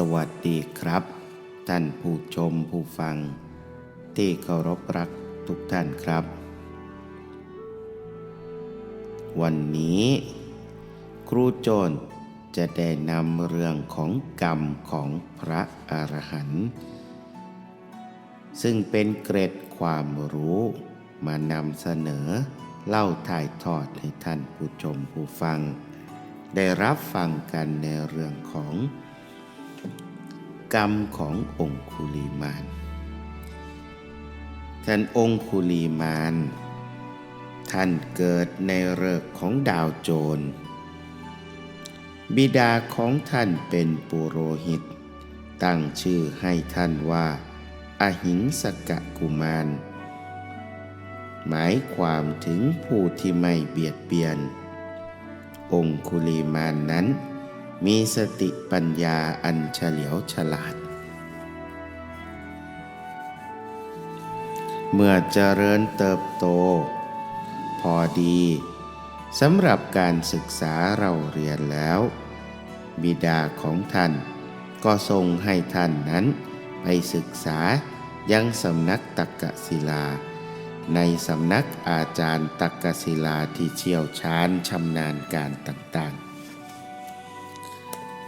สวัสดีครับ ท่านผู้ชมผู้ฟัง ที่เคารพรักทุกท่านครับ วันนี้ ครูโจรจะได้นำเรื่องของกรรมของพระอรหันต์ซึ่งเป็นเกร็ดความรู้มานำเสนอ เล่าถ่ายทอดให้ท่านผู้ชมผู้ฟัง ได้รับฟังกันในเรื่องของ กรรมขององคุลีมานท่านองคุลีมาน ท่านเกิดในเริกษ์ของดาวโจร บิดาของท่านเป็นปุโรหิต ตั้งชื่อให้ท่านว่าอหิงสกะกุมาร หมายความถึงผู้ที่ไม่เบียดเบียน องคุลีมานนั้น มีสติปัญญาอันเฉลียวฉลาด เมื่อเจริญเติบโต พอดีสำหรับการศึกษาเราเรียนแล้ว บิดาของท่าน ก็ทรงให้ท่านนั้น ไปศึกษายังสำนักตักกศิลา ในสำนักอาจารย์ตักกศิลาที่เชี่ยวชาญชำนาญการต่างๆ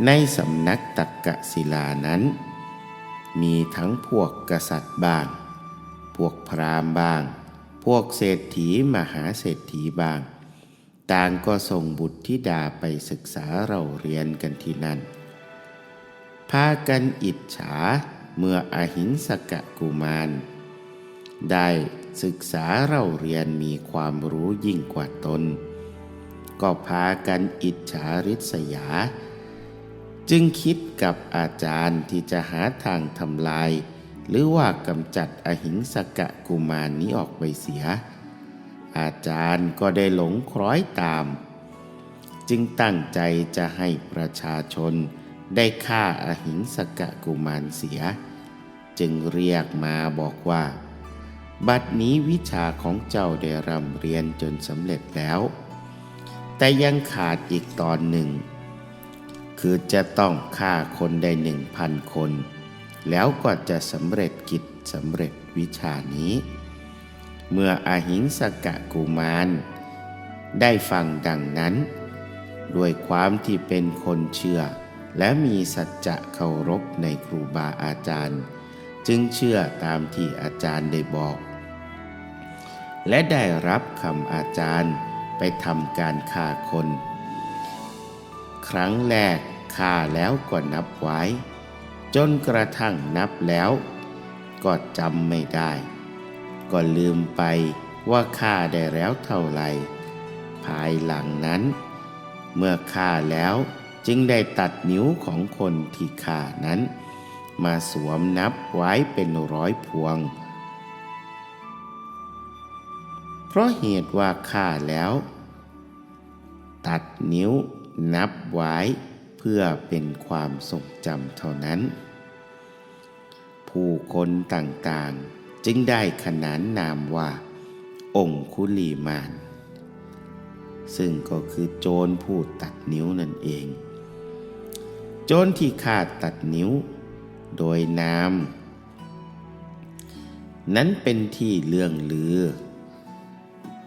ในสำนักตักกะศิลานั้น มีทั้งพวกกษัตริย์บ้าง พวกพราหมณ์บ้าง พวกเศรษฐีมหาเศรษฐีบ้าง ต่างก็ส่งบุตรธิดาไปศึกษาเราเรียนกันที่นั่น พากันอิจฉาเมื่ออหิงสกะกุมาร ได้ศึกษาเราเรียนมีความรู้ยิ่งกว่าตน ก็พากันอิจฉาริษยา จึงคิดกับอาจารย์ที่จะหาทางทำลาย หรือว่ากำจัดอหิงสกะกุมารนี้ออกไปเสีย อาจารย์ก็ได้หลงคล้อยตาม จึงตั้งใจจะให้ประชาชนได้ฆ่าอหิงสกะกุมารเสีย จึงเรียกมาบอกว่า บัดนี้วิชาของเจ้าได้ร่ำเรียนจนสำเร็จแล้ว แต่ยังขาดอีกตอนหนึ่ง คือจะต้องฆ่าคนได้หนึ่งพันคน แล้วก็จะสำเร็จกิจสำเร็จวิชานี้ เมื่ออาหิงสกะกุมาร ได้ฟังดังนั้น ด้วยความที่เป็นคนเชื่อ และมีสัจจะเคารพในครูบาอาจารย์ จึงเชื่อตามที่อาจารย์ได้บอก และได้รับคำอาจารย์ไปทำการฆ่าคน ครั้งแรกฆ่าแล้วก็นับไว้ จนกระทั่งนับแล้ว ก็จำไม่ได้ ก็ลืมไปว่าฆ่าได้แล้วเท่าไหร่ ภายหลังนั้น เมื่อฆ่าแล้วจึงได้ตัดนิ้วของคนที่ฆ่านั้น มาสวมนับไว้เป็นร้อยพวง เพราะเหตุว่าฆ่าแล้ว ตัดนิ้ว นับไว้เพื่อเป็นความทรงจำเท่านั้น ผู้คนต่างๆจึงได้ขนานนามว่า องคุลีมาน ซึ่งก็คือโจรผู้ตัดนิ้วนั่นเอง โจรที่ฆ่าตัดนิ้ว โดยนามนั้นเป็นที่เลื่องลือ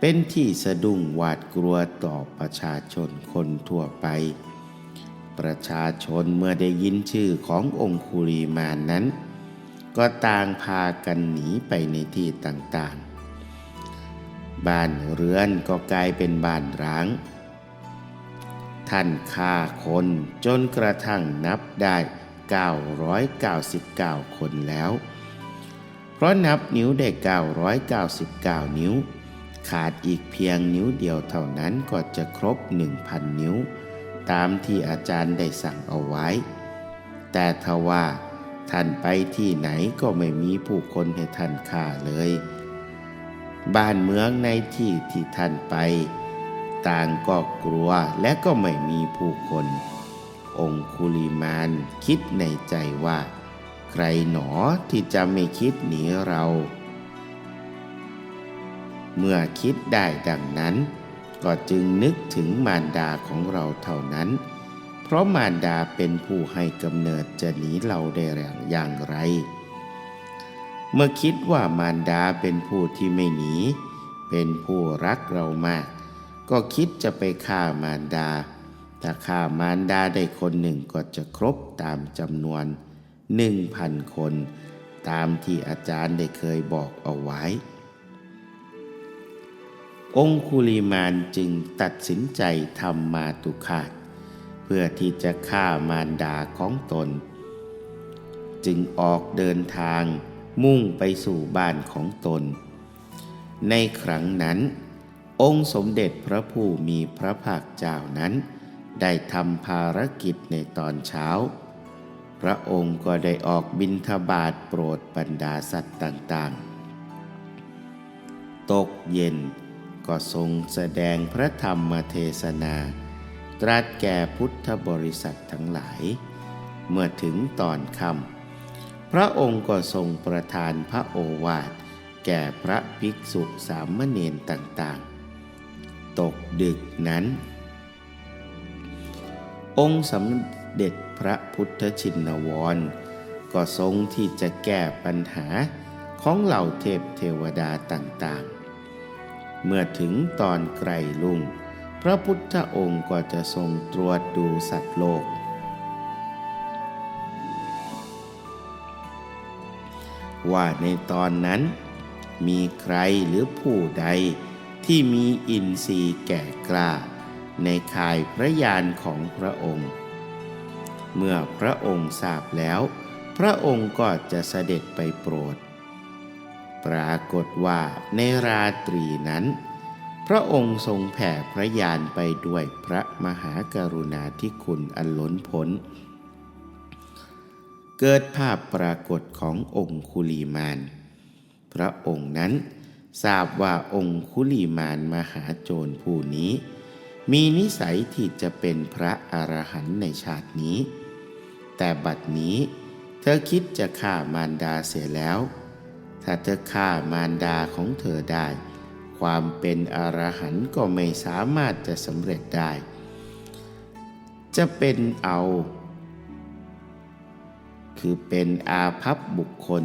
เป็นที่สะดุ้งหวาดกลัวต่อประชาชนคนทั่วไป ประชาชนเมื่อได้ยินชื่อขององคุลีมานนั้น ก็ต่างพากันหนีไปในที่ต่างๆ บ้านเรือนก็กลายเป็นบ้านร้าง ท่านฆ่าคนจนกระทั่งนับได้ 999 คนแล้ว เพราะนับนิ้วได้ 999 นิ้ว ขาดอีกเพียงนิ้วเดียวเท่านั้นก็จะครบ 1,000 นิ้ว ตามที่อาจารย์ได้สั่งเอาไว้ แต่ทว่าท่านไปที่ไหนก็ไม่มีผู้คนให้ท่านฆ่าเลย บ้านเมืองในที่ที่ท่านไป ต่างก็กลัวและก็ไม่มีผู้คน องคุลิมานคิดในใจว่า ใครหนอที่จะไม่คิดหนีเรา เมื่อคิดได้ดังนั้น ก็จึงนึกถึงมารดาของเราเท่านั้น เพราะมารดาเป็นผู้ให้กำเนิดจะหนีเราได้อย่างไร เมื่อคิดว่ามารดาเป็นผู้ที่ไม่หนี เป็นผู้รักเรามาก ก็คิดจะไปฆ่ามารดา ถ้าฆ่ามารดาได้คนหนึ่งก็จะครบตามจำนวนหนึ่งพันคน ตามที่อาจารย์ได้เคยบอกเอาไว้ องคุลิมานจึงตัดสินใจทำมาตุคาตเพื่อที่จะฆ่ามารดาของตน จึงออกเดินทางมุ่งไปสู่บ้านของตน ในครั้งนั้น องค์สมเด็จพระผู้มีพระภาคเจ้านั้น ได้ทำภารกิจในตอนเช้า พระองค์ก็ได้ออกบินทบาทโปรดบรรดาสัตว์ต่างๆ ตกเย็น ก็ทรงแสดงพระธรรมเทศนา ตรัสแก่พุทธบริษัททั้งหลาย เมื่อถึงตอนค่ำพระองค์ก็ทรงประทานพระโอวาท แก่พระภิกษุสามเณรต่างๆ ตกดึกนั้น องค์สมเด็จพระพุทธชินวร ก็ทรงที่จะแก้ปัญหาของเหล่าเทพเทวดาต่างๆ เมื่อถึงตอนไกลลุงพระพุทธองค์ก็จะทรงตรวจดูสัตว์โลก ว่าในตอนนั้น มีใครหรือผู้ใดที่มีอินทรีย์แก่กล้า ในข่ายพระยานของพระองค์ เมื่อพระองค์ทราบแล้ว พระองค์ก็จะเสด็จไปโปรด ปรากฏว่าในราตรีนั้น พระองค์ทรงแผ่พระยานไปด้วยพระมหากรุณาธิคุณอันล้นพ้น เกิดภาพปรากฏขององคุลีมาน พระองค์นั้นทราบว่าองคุลีมานมหาโจรผู้นี้ มีนิสัยที่จะเป็นพระอรหันต์ในชาตินี้ แต่บัดนี้เธอคิดจะฆ่ามารดาเสียแล้ว ถ้าเธอฆ่ามารดาของเธอได้ ความเป็นอรหันต์ก็ไม่สามารถจะสำเร็จได้ จะเป็นเอา คือเป็นอาภัพบุคคล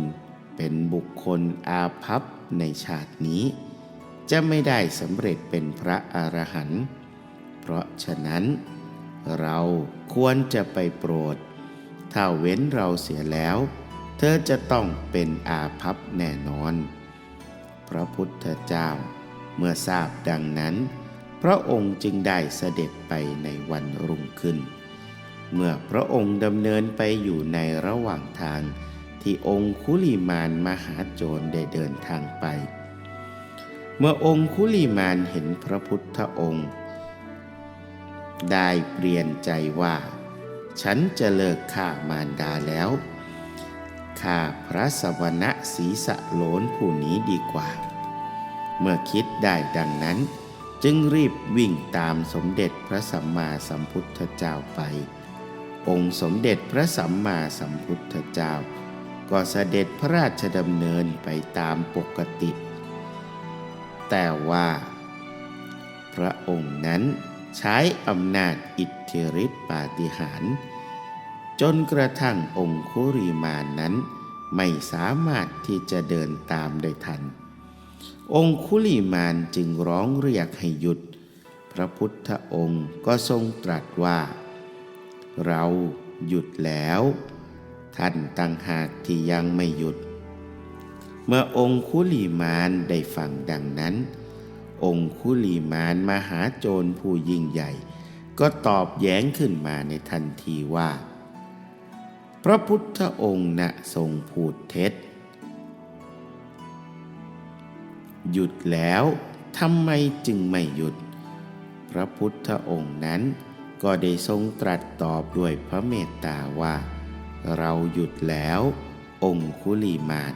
เป็นบุคคลอาภัพในชาตินี้ จะไม่ได้สำเร็จเป็นพระอรหันต์เพราะฉะนั้น เราควรจะไปโปรด ถ้าเว้นเราเสียแล้ว เธอจะต้องเป็นอาภัพแน่นอน พระพุทธเจ้าเมื่อทราบดังนั้น พระองค์จึงได้เสด็จไปในวันรุ่งขึ้น เมื่อพระองค์ดำเนินไปอยู่ในระหว่างทางที่องค์คุลีมานมหาโจรได้เดินทางไป เมื่อองค์คุลีมานเห็นพระพุทธองค์ ได้เปลี่ยนใจว่า ฉันจะเลิกฆ่ามารดาแล้ว ฆ่าพระสวนะศีสะโลนผู้นี้ดีกว่า เมื่อคิดได้ดังนั้น จึงรีบวิ่งตามสมเด็จพระสัมมาสัมพุทธเจ้าไป องค์สมเด็จพระสัมมาสัมพุทธเจ้า ก็เสด็จพระราชดำเนินไปตามปกติ แต่ว่า พระองค์นั้นใช้อำนาจอิทธิฤทธิปาฏิหาริย์จนกระทั่งองคุริมานนั้น ไม่สามารถที่จะเดินตามได้ทัน องคุลิมานจึงร้องเรียกให้หยุด พระพุทธองค์ก็ทรงตรัสว่า เราหยุดแล้ว ท่านตั้งหากที่ยังไม่หยุด เมื่อองคุลีมานได้ฟังดังนั้น องคุลีมานมหาโจรผู้ยิ่งใหญ่ ก็ตอบแย้งขึ้นมาในทันทีว่า พระพุทธองค์นะทรงพูดเท็จ หยุดแล้วทำไมจึงไม่หยุด พระพุทธองค์นั้นก็ได้ทรงตรัสตอบด้วยพระเมตตาว่า เราหยุดแล้วองคุลีมาน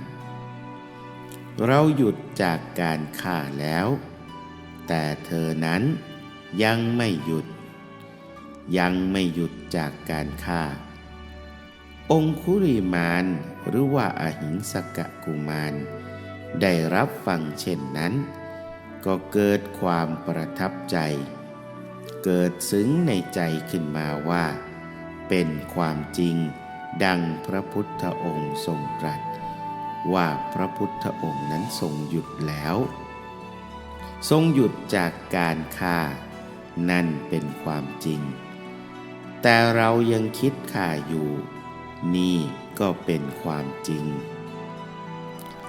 เราหยุดจากการฆ่าแล้ว แต่เธอนั้นยังไม่หยุด ยังไม่หยุดจากการฆ่า องคุลีมานหรือว่าอาหิงสกะกุมาร ได้รับฟังเช่นนั้น ก็เกิดความประทับใจ เกิดซึ้งในใจขึ้นมาว่า เป็นความจริงดังพระพุทธองค์ทรงตรัส ว่าพระพุทธองค์นั้นทรงหยุดแล้ว ทรงหยุดจากการฆ่า นั่นเป็นความจริง แต่เรายังคิดฆ่าอยู่ นี่ก็เป็นความจริง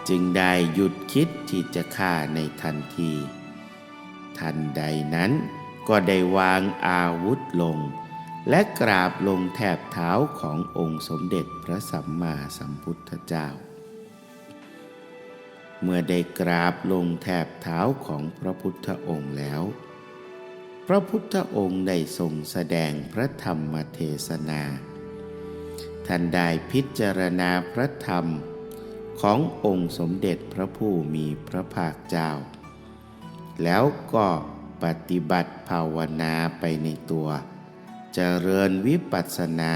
จึงได้หยุดคิดที่จะฆ่าในทันที ทันใดนั้นก็ได้วางอาวุธลง และกราบลงแทบเท้าขององค์สมเด็จพระสัมมาสัมพุทธเจ้า เมื่อได้กราบลงแทบเท้าของพระพุทธองค์แล้ว พระพุทธองค์ได้ทรงแสดงพระธรรมเทศนา ท่านได้พิจารณาพระธรรม ขององค์สมเด็จพระผู้มีพระภาคเจ้า แล้วก็ปฏิบัติภาวนาไปในตัวจเจริญวิปัสสนา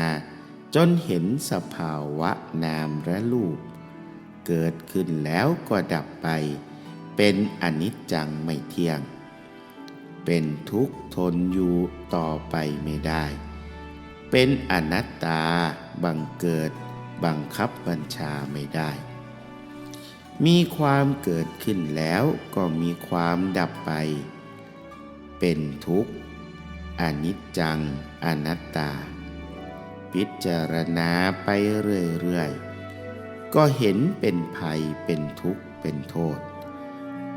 จนเห็นสภาวะนามและรูป เกิดขึ้นแล้วก็ดับไป เป็นอนิจจังไม่เที่ยง เป็นทุกข์ทนอยู่ต่อไปไม่ได้ เป็นอนัตตา บังเกิด บังคับบัญชาไม่ได้ มีความเกิดขึ้นแล้วก็มีความดับไป เป็นทุกข์ อนิจจัง อนัตตา พิจารณาไปเรื่อยๆ ก็เห็นเป็นภัย เป็นทุกข์ เป็นโทษ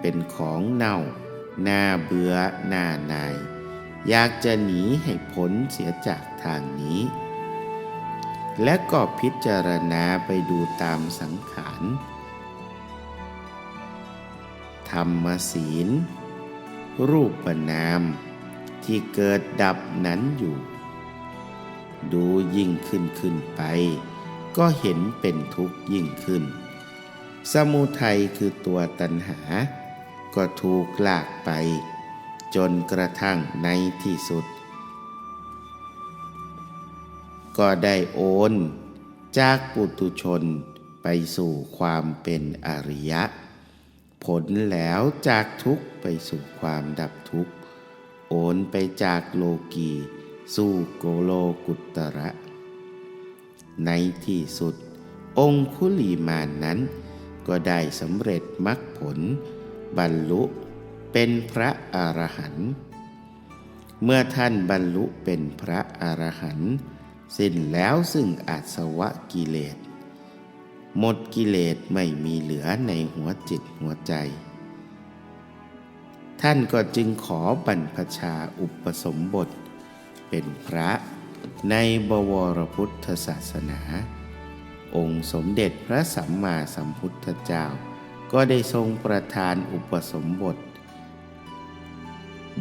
เป็นของเน่า หน้าเบื่อหน้านาย อยากจะหนีให้พ้นเสียจากทางนี้ และก็พิจารณาไปดูตามสังขาร ธรรมศีล รูปนามที่เกิดดับนั้นอยู่ ดูยิ่งขึ้นขึ้นไป ก็เห็นเป็นทุกข์ยิ่งขึ้น สมุทัยคือตัวตัณหา ก็ถูกลากไป จนกระทั่งในที่สุด ก็ได้โอนจากปุตุชนไปสู่ความเป็นอริยะ ผลแล้วจากทุกไปสู่ความดับทุกโอนไปจากโลกีสู่โกโลกุตระ ในที่สุด องคุลีมานนั้น ก็ได้สำเร็จมรรคผล บรรลุ เป็นพระอรหันต์เมื่อท่านบรรลุเป็นพระอรหันต์สิ้นแล้วซึ่งอาสวะกิเลส หมดกิเลสไม่มีเหลือในหัวจิตหัวใจ ท่านก็จึงขอบรรพชาอุปสมบท เป็นพระในบวรพุทธศาสนา องค์สมเด็จพระสัมมาสัมพุทธเจ้า ก็ได้ทรงประทานอุปสมบท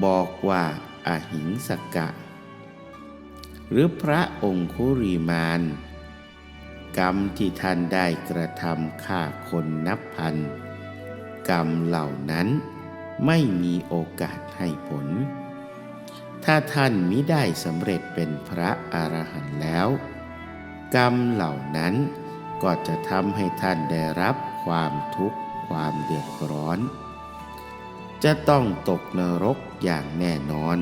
บอกว่าอาหิงสกกะ หรือพระองคุรีมานกรรมที่ท่านได้กระทำฆ่าคนนับพัน กรรมเหล่านั้นไม่มีโอกาสให้ผล ถ้าท่านมิได้สำเร็จเป็นพระอรหันต์แล้ว กรรมเหล่านั้นก็จะทำให้ท่านได้รับความทุกข์ความเดือดร้อน จะต้องตกนรกอย่างแน่นอน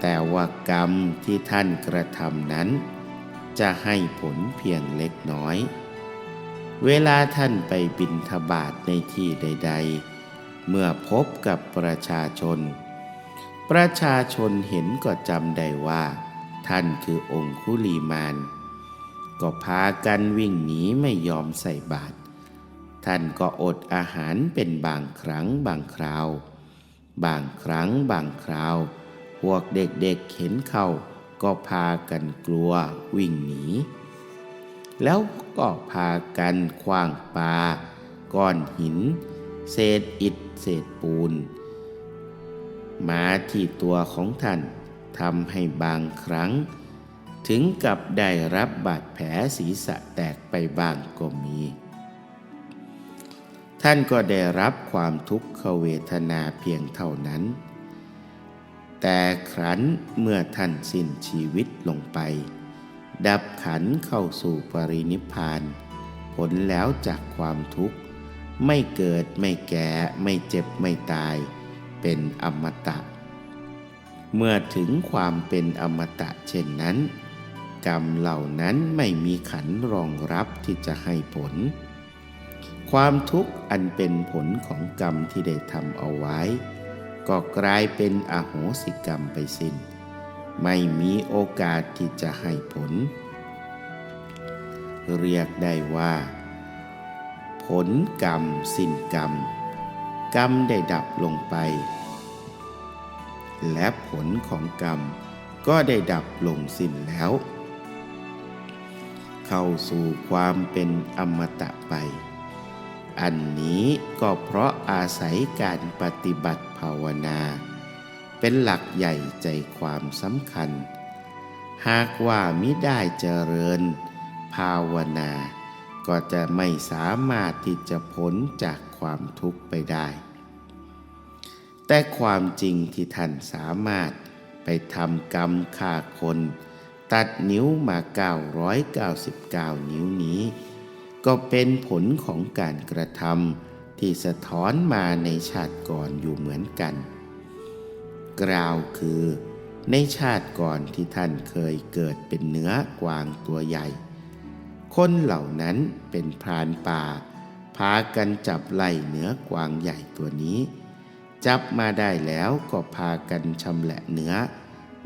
แต่ว่ากรรมที่ท่านกระทำนั้น จะให้ผลเพียงเล็กน้อย เวลาท่านไปบินทบาทในที่ใด ๆ เมื่อพบกับประชาชน ประชาชนเห็นก็จำได้ว่า ท่านคือองคุลีมาน ก็พากันวิ่งหนีไม่ยอมใส่บาตร ท่านก็อดอาหารเป็นบางครั้งบางคราว บางครั้งบางคราว พวกเด็กๆเเห็นเขาก็พากันกลัววิ่งหนี แล้วก็พากันคว้างปลาก้อนหิน เศษอิฐเศษปูน มาที่ตัวของท่านทำให้บางครั้ง ถึงกับได้รับบาดแผลศีรษะแตกไปบางก็มี ท่านก็ได้รับความทุกขเวทนาเพียงเท่านั้น แต่ครั้นเมื่อท่านสิ้นชีวิตลงไป ดับขันเข้าสู่ปรินิพาน ผลแล้วจากความทุกข์ ไม่เกิดไม่แก่ไม่เจ็บไม่ตาย เป็นอมตะ เมื่อถึงความเป็นอมตะเช่นนั้น กรรมเหล่านั้นไม่มีขันรองรับที่จะให้ผล ความทุกข์อันเป็นผลของกรรมที่ได้ทำเอาไว้ ก็กลายเป็นอโหสิกรรมไปสิน้น ไม่มีโอกาสที่จะให้ผล เรียกได้ว่า ผลกรรมสิ้นกรรม กรรมได้ดับลงไป และผลของกรรมก็ได้ดับลงสิ้นแล้ว เข้าสู่ความเป็นอมตะไป อันนี้ก็เพราะอาศัยการปฏิบัติภาวนา เป็นหลักใหญ่ใจความสำคัญ หากว่ามิได้เจริญ ภาวนา ก็จะไม่สามารถที่จะพ้นจากความทุกข์ไปได้ แต่ความจริงที่ท่านสามารถไปทำกรรมฆ่าคน ตัดนิ้วมา 999 นิ้วนี้ ก็เป็นผลของการกระทำที่สะท้อนมาในชาติก่อนอยู่เหมือนกัน กล่าวคือ ในชาติก่อนที่ท่านเคยเกิดเป็นเนื้อกวางตัวใหญ่ คนเหล่านั้นเป็นพรานป่า พากันจับไล่เนื้อกวางใหญ่ตัวนี้ จับมาได้แล้วก็พากันชำแหละเนื้อ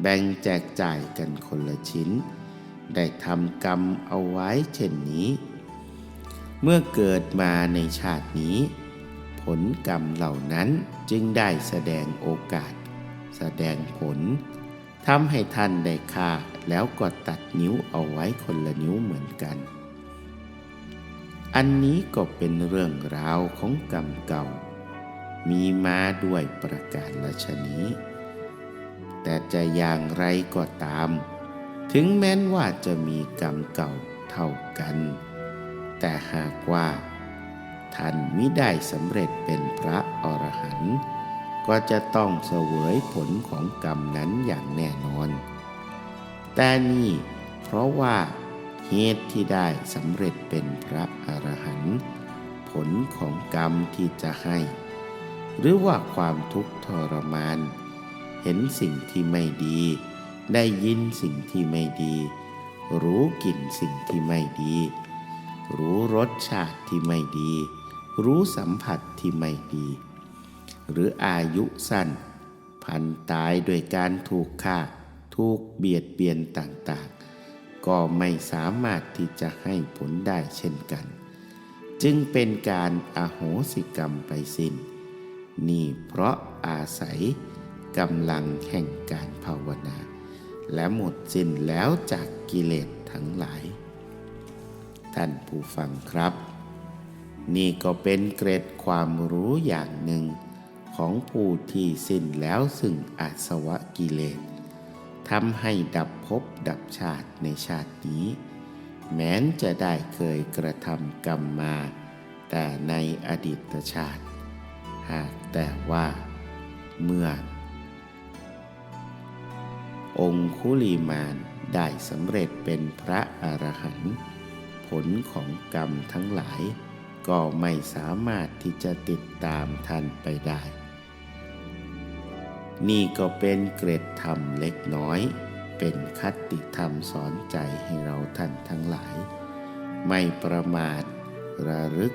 แบ่งแจกจ่ายกันคนละชิ้น ได้ทำกรรมเอาไว้เช่นนี้ เมื่อเกิดมาในชาตินี้ ผลกรรมเหล่านั้นจึงได้แสดงโอกาส แสดงผลทำให้ท่านได้ฆ่าแล้วก็ตัดนิ้วเอาไว้คนละนิ้วเหมือนกัน อันนี้ก็เป็นเรื่องราวของกรรมเก่า มีมาด้วยประกาศละชนี้ แต่จะอย่างไรก็ตาม ถึงแม้นว่าจะมีกรรมเก่าเท่ากัน แต่หากว่า ท่านมิได้สำเร็จเป็นพระอรหันต์ก็จะต้องเสวยผลของกรรมนั้นอย่างแน่นอน แต่นี่เพราะว่าเหตุที่ได้สำเร็จเป็นพระอรหันต์ผลของกรรมที่จะให้ หรือว่าความทุกข์ทรมาน เห็นสิ่งที่ไม่ดี ได้ยินสิ่งที่ไม่ดี รู้กลิ่นสิ่งที่ไม่ดี รู้รสชาติที่ไม่ดี รู้สัมผัสที่ไม่ดี หรืออายุสั้น พันตายโดยการถูกฆ่า ถูกเบียดเบียนต่างๆ ก็ไม่สามารถที่จะให้ผลได้เช่นกัน จึงเป็นการอโหสิกรรมไปสิ้น นี่เพราะอาศัยกำลังแห่งการภาวนา และหมดสิ้นแล้วจากกิเลสทั้งหลาย ท่านผู้ฟังครับ นี่ก็เป็นเกร็ดความรู้อย่างหนึ่งของผู้ที่สิ้นแล้วซึ่งอาสวะกิเลสทำให้ดับภพดับชาติในชาตินี้ แม้นจะได้เคยกระทำกรรมมา แต่ในอดีตชาติ หากแต่ว่า เมื่อ องคุลีมานได้สำเร็จเป็นพระอรหันต์ ผลของกรรมทั้งหลาย ก็ไม่สามารถที่จะติดตามท่านไปได้ นี่ก็เป็นเกร็ดธรรมเล็กน้อย เป็นคติธรรมสอนใจให้เราท่านทั้งหลาย ไม่ประมาทระลึก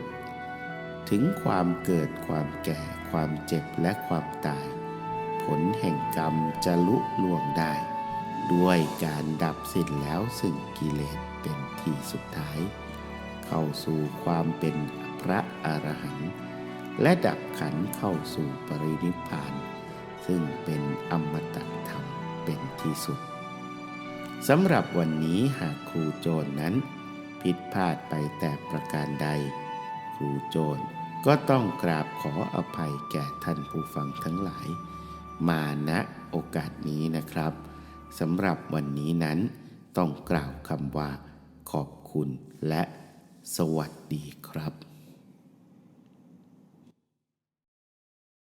ถึงความเกิดความแก่ความเจ็บและความตาย ผลแห่งกรรมจะลุล่วงได้ ด้วยการดับสิ้นแล้วซึ่งกิเลส เป็นที่สุดท้าย เข้าสู่ความเป็นพระอรหันต์และดับขันเข้าสู่ปรินิพพาน ซึ่งเป็นอมตะธรรมเป็นที่สุดสำหรับวันนี้หากครูโจรนนั้น ผิดพลาดไปแต่ประการใด ครูโจรก็ต้องกราบขออภัยแก่ท่านผู้ฟังทั้งหลาย มาณโอกาสนี้นะครับสำหรับวันนี้นั้นต้องกล่าวคำว่า ขอบคุณและสวัสดีครับ